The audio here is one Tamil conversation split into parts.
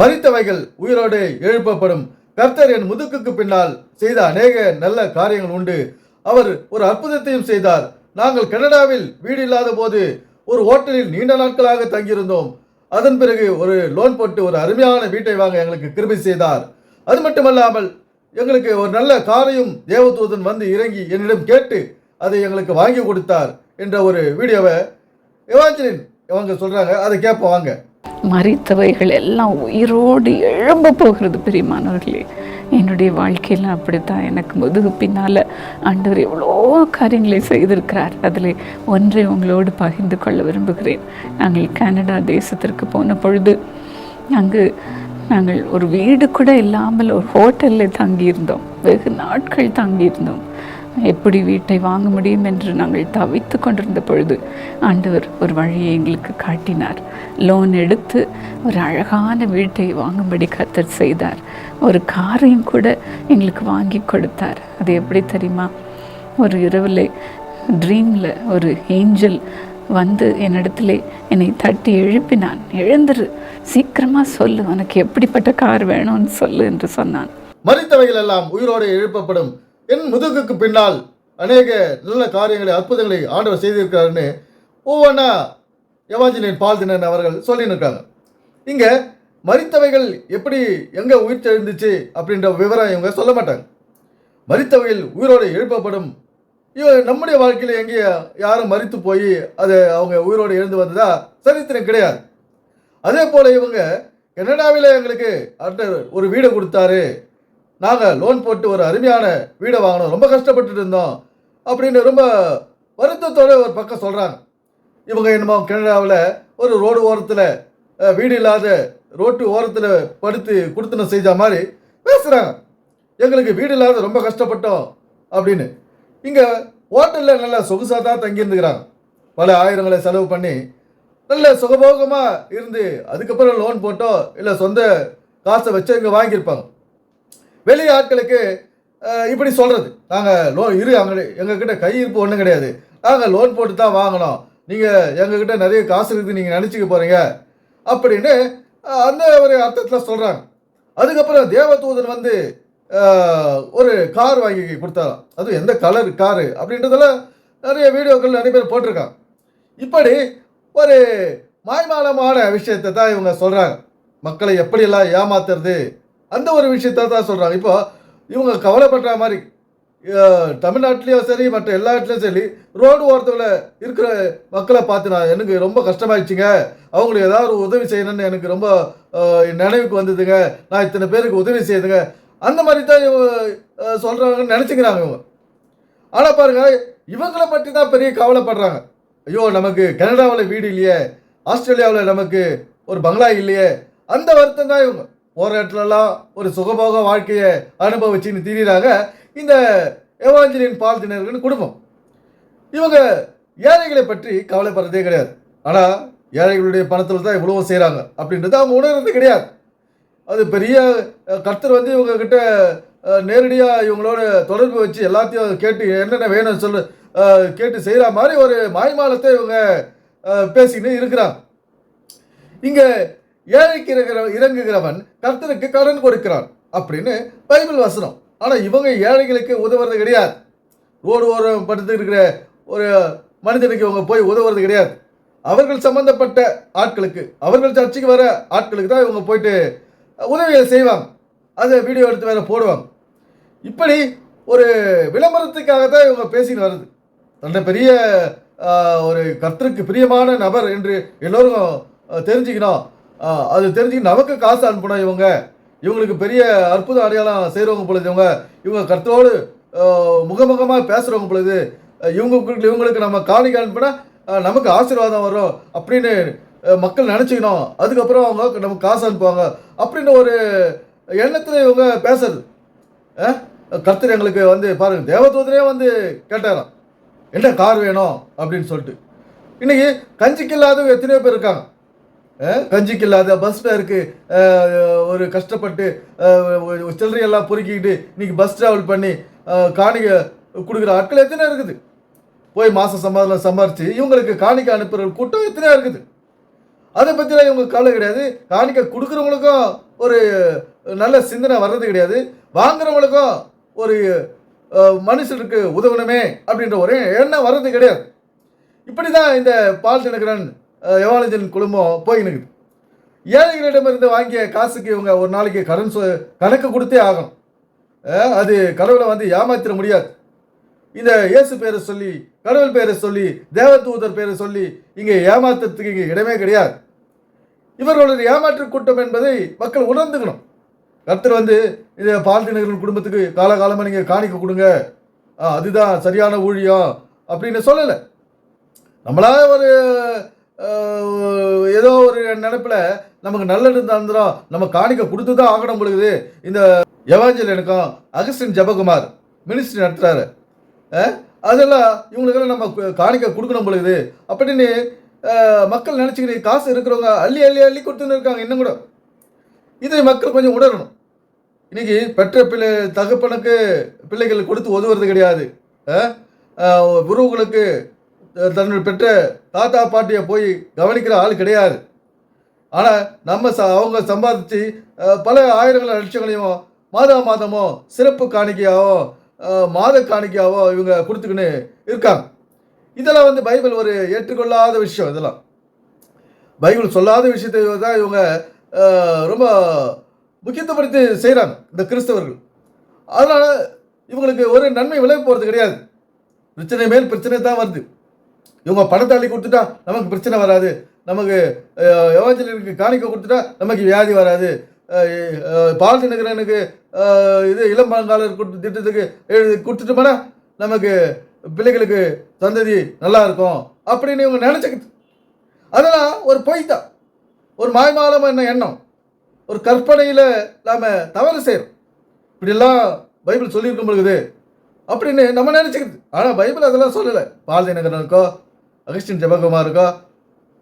மறித்தவைகள் உயிரோடு எழுப்பப்படும். கர்த்தர் என் முதுக்குக்கு பின்னால் செய்த அநேக நல்ல காரியங்கள் உண்டு. அவர் ஒரு அற்புதத்தையும் செய்தார். நாங்கள் கனடாவில் வீடு இல்லாத போது ஒரு ஹோட்டலில் நீண்ட நாட்களாக தங்கியிருந்தோம். அதன் பிறகு ஒரு லோன் போட்டு ஒரு அருமையான வீட்டை வாங்க எங்களுக்கு கிருபி செய்தார். அது மட்டுமல்லாமல் எங்களுக்கு ஒரு நல்ல காரையும் தேவதூதன் வந்து இறங்கி என்னிடம் கேட்டு அதை எங்களுக்கு வாங்கி கொடுத்தார் என்ற ஒரு வீடியோவை எவாஞ்சலின் அவங்க சொல்கிறாங்க அதை கேட்போம் வாங்க. மறித்தவைகள் எல்லாம் உயிரோடு எழும்ப போகிறது பெரியமானவர்களே. என்னுடைய வாழ்க்கையில் அப்படித்தான். எனக்கு முதுகு பின்னால் ஆண்டவர் எவ்வளோ காரியங்களை செய்திருக்கிறார். அதில் ஒன்றை உங்களோடு பகிர்ந்து கொள்ள விரும்புகிறேன். நாங்கள் கனடா தேசத்திற்கு போன பொழுது அங்கு நாங்கள் ஒரு வீடு கூட இல்லாமல் ஒரு ஹோட்டலில் தங்கியிருந்தோம். வெகு நாட்கள் தங்கியிருந்தோம். எப்படி வீட்டை வாங்க முடியும் என்று நாங்கள் தவித்து கொண்டிருந்த பொழுது ஆண்டவர் ஒரு வழியை எங்களுக்கு காட்டினார். லோன் எடுத்து ஒரு அழகான வீட்டை வாங்கும்படி கத்தர் செய்தார். ஒரு காரையும் கூட எங்களுக்கு வாங்கி கொடுத்தார். அது எப்படி தெரியுமா? ஒரு இரவில் ட்ரீமில் ஒரு ஏஞ்சல் வந்து என்னிடத்துல என்னை தட்டி எழுப்பினான். எழுந்துரு சீக்கிரமாக சொல்லு உனக்கு எப்படிப்பட்ட கார் வேணும்னு சொல்லு என்று சொன்னான். மறித்தவைகள் எல்லாம் உயிரோடு எழுப்பப்படும். என் முதுகுக்கு பின்னால் அநேக நல்ல காரியங்களை அற்புதங்களை ஆண்டவர் செய்திருக்கிறாருன்னு ஒவ்வொன்றா எவாஞ்சலின் பால்தினன் அவர்கள் சொல்லியிருக்காங்க இங்கே மறித்தவைகள் எப்படி எங்கே உயிர் தெழுந்துச்சு அப்படின்ற விவரம் இவங்க சொல்ல மாட்டாங்க. மறித்தவைகள் உயிரோடு எழுப்பப்படும். இவ நம்முடைய வாழ்க்கையில் எங்கேயே யாரும் மறித்து போய் அது அவங்க உயிரோடு எழுந்து வந்ததா சரித்திரம் கிடையாது. அதே போல் இவங்க கனடாவில் எங்களுக்கு அடுத்த ஒரு வீடு கொடுத்தாரு. நாங்கள் லோன் போட்டு ஒரு அருமையான வீடை வாங்கினோம். ரொம்ப கஷ்டப்பட்டுட்டு இருந்தோம். அப்படின்னு ரொம்ப வருத்தத்தோடு ஒரு பக்கம் சொல்கிறாங்க இவங்க என்னமோ கனடாவில் ஒரு ரோடு ஓரத்தில் வீடு இல்லாத ரோட்டு ஓரத்தில் படுத்து கொடுத்தன செய்த மாதிரி பேசுகிறாங்க எங்களுக்கு வீடு இல்லாத ரொம்ப கஷ்டப்பட்டோம் அப்படின்னு. இங்கே ஹோட்டலில் நல்லா சொகுசாக தான் தங்கியிருந்துக்கிறாங்க. பல ஆயிரங்களை செலவு பண்ணி நல்ல சுகபோகமாக இருந்து அதுக்கப்புறம் லோன் போட்டோ இல்லை சொந்த காசை வச்சு இங்கே வாங்கியிருப்பாங்க. வெளி ஆட்களுக்கு இப்படி சொல்கிறது நாங்கள் லோன் இரு அங்கே எங்ககிட்ட கையிருப்பு ஒன்றும் கிடையாது. நாங்கள் லோன் போட்டு தான் வாங்கினோம் நீங்கள் எங்ககிட்ட நிறைய காசு இருக்குது நீங்கள் நினச்சிக்க போகிறீங்க அப்படின்னு அந்த ஒரு அர்த்தத்தில் சொல்கிறாங்க அதுக்கப்புறம் தேவதூதன் வந்து ஒரு கார் வாங்கி கொடுத்தாராம். அதுவும் எந்த கலர் காரு அப்படின்றதெல்லாம் நிறைய வீடியோக்கள் நிறைய பேர் போட்டிருக்காங்க. இப்படி ஒரு மாய்மாலமான விஷயத்தை தான் இவங்க சொல்கிறாங்க மக்களை எப்படியெல்லாம் ஏமாத்துறது? அந்த ஒரு விஷயத்தை தான் சொல்கிறாங்க இப்போ இவங்க கவலைப்படுற மாதிரி தமிழ்நாட்டிலையும் சரி மற்ற எல்லா இடத்துலையும் சரி ரோடு ஓரத்தில் இருக்கிற மக்களை பார்த்து நான் எனக்கு ரொம்ப கஷ்டமாயிடுச்சுங்க. அவங்களுக்கு ஏதாவது ஒரு உதவி செய்யணும்னு எனக்கு ரொம்ப நினைவுக்கு வந்ததுங்க. நான் இத்தனை பேருக்கு உதவி செய்யுதுங்க அந்த மாதிரி தான் இவங்க அஹ், நினச்சிக்கிறாங்க இவங்க. ஆனால் பாருங்கள் இவங்களை பற்றி தான் பெரிய கவலைப்படுறாங்க. ஐயோ நமக்கு கனடாவில் வீடு இல்லையே ஆஸ்திரேலியாவில் நமக்கு ஒரு பங்களா இல்லையே அந்த வருத்தம் தான் இவங்க. போகிற இடத்துலலாம் ஒரு சுகபோக வாழ்க்கையை அனுபவிச்சுன்னு திடீராக இந்த எவாஞ்சலின் பால்தினர்களின் குடும்பம். இவங்க ஏழைகளை பற்றி கவலைப்படுறதே கிடையாது. ஆனால் ஏழைகளுடைய பணத்தில் தான் இவ்வளோ செய்கிறாங்க அப்படின்றது அவங்க உணர்றது கிடையாது. அது பெரிய கர்த்தர் வந்து இவங்க கிட்ட நேரடியாக இவங்களோட தொடர்பு வச்சு எல்லாத்தையும் கேட்டு என்னென்ன வேணும்னு சொல்லு கேட்டு செய்கிற மாதிரி ஒரு மாய்மாலத்தை இவங்க பேசிக்கிட்டு இருக்கிறாங்க. இங்கே ஏழைக்கு இருக்கிற இறங்குகிறவன் கர்த்தருக்கு கடன் கொடுக்கிறான் அப்படின்னு பைபிள் வசனம். ஆனால் இவங்க ஏழைகளுக்கு உதவுறது கிடையாது. ரோடு ஓரம் படுத்து இருக்கிற ஒரு மனிதனுக்கு இவங்க போய் உதவுறது கிடையாது. அவர்கள் சம்பந்தப்பட்ட ஆட்களுக்கு அவர்கள் சர்ச்சைக்கு வர ஆட்களுக்கு தான் இவங்க போயிட்டு உதவியை செய்வாங்க. அதை வீடியோ எடுத்து வேற போடுவாங்க. இப்படி ஒரு விளம்பரத்துக்காக தான் இவங்க பேசின்னு வருது. நல்ல பெரிய ஒரு கர்த்தருக்கு பிரியமான நபர் என்று எல்லோரும் தெரிஞ்சுக்கணும். அது தெரிஞ்சு நமக்கு காசு அனுப்பணும் இவங்க இவங்களுக்கு பெரிய அற்புத அடையாளம் செய்கிறவங்க பொழுது இவங்க இவங்க கருத்தோடு முகமுகமாக பேசுகிறவங்க பொழுது இவங்க இவங்களுக்கு நம்ம காணிக்க அனுப்பினா நமக்கு ஆசீர்வாதம் வரும் அப்படின்னு மக்கள் நினச்சிக்கணும். அதுக்கப்புறம் அவங்க நமக்கு காசு அனுப்புவாங்க. அப்படின்னு ஒரு எண்ணத்தில் இவங்க பேசுறது. கர்த்தர் எங்களுக்கு வந்து பாருங்க தேவதூதரே வந்து கேட்டாராம் என்ன கார் வேணும்? அப்படின்னு சொல்லிட்டு. இன்னைக்கு கஞ்சிக்கு இல்லாத எத்தனையோ பேர் இருக்காங்க. கஞ்சிக்கு இல்லாத பஸ் ஃபேருக்கு ஒரு கஷ்டப்பட்டு சில்லறையெல்லாம் பொறுக்கிக்கிட்டு இன்னைக்கு பஸ் ட்ராவல் பண்ணி காணிக்கை கொடுக்குற ஆட்கள் எத்தனை இருக்குது? போய் மாத சம்பாதில் சம்பாரிச்சு இவங்களுக்கு காணிக்கை அனுப்புகிற கூட்டம் எத்தனை இருக்குது? அதை பற்றிலாம் இவங்க கவலை கிடையாது. காணிக்கை கொடுக்குறவங்களுக்கும் ஒரு நல்ல சிந்தனை வர்றது கிடையாது. வாங்குறவங்களுக்கும் ஒரு மனுஷனுக்கு உதவணுமே அப்படின்ற ஒரு எண்ணம் வர்றது கிடையாது. இப்படி தான் இந்த பால் தினகரன் யோகானந்தன் குடும்பம் போயினுக்குது ஏழைகளிடமிருந்து வாங்கிய காசுக்கு இவங்க ஒரு நாளைக்கு கடன் சொ கணக்கு கொடுத்தே ஆகணும். அது கடவுளை வந்து ஏமாத்திர முடியாது. இந்த இயேசு பேரை சொல்லி கடவுள் பேரை சொல்லி தேவதூதர் பேரை சொல்லி இங்கே ஏமாத்துறதுக்கு இங்கே இடமே கிடையாது. இவர்களுடைய ஏமாற்று கூட்டம் என்பதை மக்கள் உணர்ந்துக்கணும். கர்த்தர் வந்து இந்த பால்தினகரன் குடும்பத்துக்கு காலகாலமாக நீங்கள் காணிக்க கொடுங்க. அதுதான் சரியான ஊழியம் அப்படின்னு சொல்லலை. நம்மளா ஒரு ஏதோ ஒரு நினைப்பில் நமக்கு நல்லது தந்துடும் நம்ம காணிக்க கொடுத்து தான் ஆகணும் பொழுது இந்த எவாஞ்சல் எனக்கும் அகஸ்டின் ஜெபகுமார் மினிஸ்ட்ரி நடத்துகிறாரு அதெல்லாம் இவங்களுக்கெல்லாம் நம்ம காணிக்க கொடுக்கணும் பொழுது அப்படின்னு மக்கள் நினச்சிக்கிட்டு காசு இருக்கிறவங்க அள்ளி அள்ளி அள்ளி கொடுத்துன்னு இருக்காங்க இன்னும் கூட. இதை மக்கள் கொஞ்சம் உணரணும். இன்னைக்கு பெற்ற பிள்ளை தகப்பனுக்கு பிள்ளைகள் கொடுத்து உதவுறது கிடையாது. உறவுகளுக்கு தன்னுடைய பெற்ற தாத்தா பாட்டியை போய் கவனிக்கிற ஆள் கிடையாது. ஆனால் நம்ம ச அவங்க சம்பாதிச்சு பல ஆயிரங்கள் லட்சங்களையும் மாதா மாதமோ சிறப்பு காணிக்கையாவோ மாத காணிக்கையாவோ இவங்க கொடுத்துக்கின்னு இருக்காங்க. இதெல்லாம் வந்து பைபிள் ஒரு ஏற்றுக்கொள்ளாத விஷயம் இதெல்லாம். பைபிள் சொல்லாத விஷயத்தை தான் இவங்க ரொம்ப முக்கியத்துவப்படுத்தி செய்கிறாங்க இந்த கிறிஸ்தவர்கள். அதனால் இவங்களுக்கு ஒரு நன்மை விளைய போகிறது கிடையாது. பிரச்சனை மேல் பிரச்சனை தான் வருது. இவங்க பணத்தை அள்ளி கொடுத்துட்டா நமக்கு பிரச்சனை வராது. நமக்கு எவாஞ்சலிக்கு காணிக்க கொடுத்துட்டா நமக்கு வியாதி வராது. பால் தினகரனுக்கு இது இளம் பழங்காலர் கொடுத்து திட்டத்துக்கு எழுதி கொடுத்துட்டோம்னா நமக்கு பிள்ளைகளுக்கு சந்ததி நல்லா இருக்கும் அப்படின்னு இவங்க நினச்சிக்கிட்டு அதெல்லாம் ஒரு பொய் தான். ஒரு மாய்மாலமான எண்ணம். ஒரு கற்பனையில் நாம் தவறு செய்கிறோம் இப்படியெல்லாம் பைபிள் சொல்லியிருக்க பொழுது அப்படின்னு நம்ம நினச்சிக்கிறது. ஆனால் பைபிள் அதெல்லாம் சொல்லலை. பால் தினகரனுக்கோ அகஸ்டின் ஜெபகுமாருக்கோ?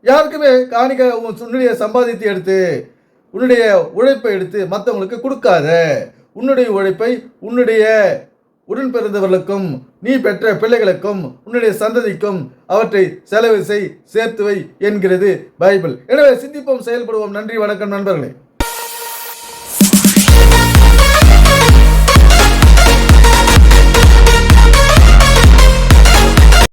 யாருக்குமே காணிக்க உன் உன்னுடைய சம்பாதித்து எடுத்து உன்னுடைய உழைப்பை எடுத்து மற்றவங்களுக்கு கொடுக்காத. உன்னுடைய உழைப்பை உன்னுடைய உடன் பிறந்தவர்களுக்கும் நீ பெற்ற பிள்ளைகளுக்கும் உன்னுடைய சந்ததிக்கும் அவற்றை செலவு செய் சேர்த்து வை என்கிறது பைபிள். எனவே சிந்திப்போம் செயல்படுவோம். நன்றி வணக்கம் நண்பர்களே.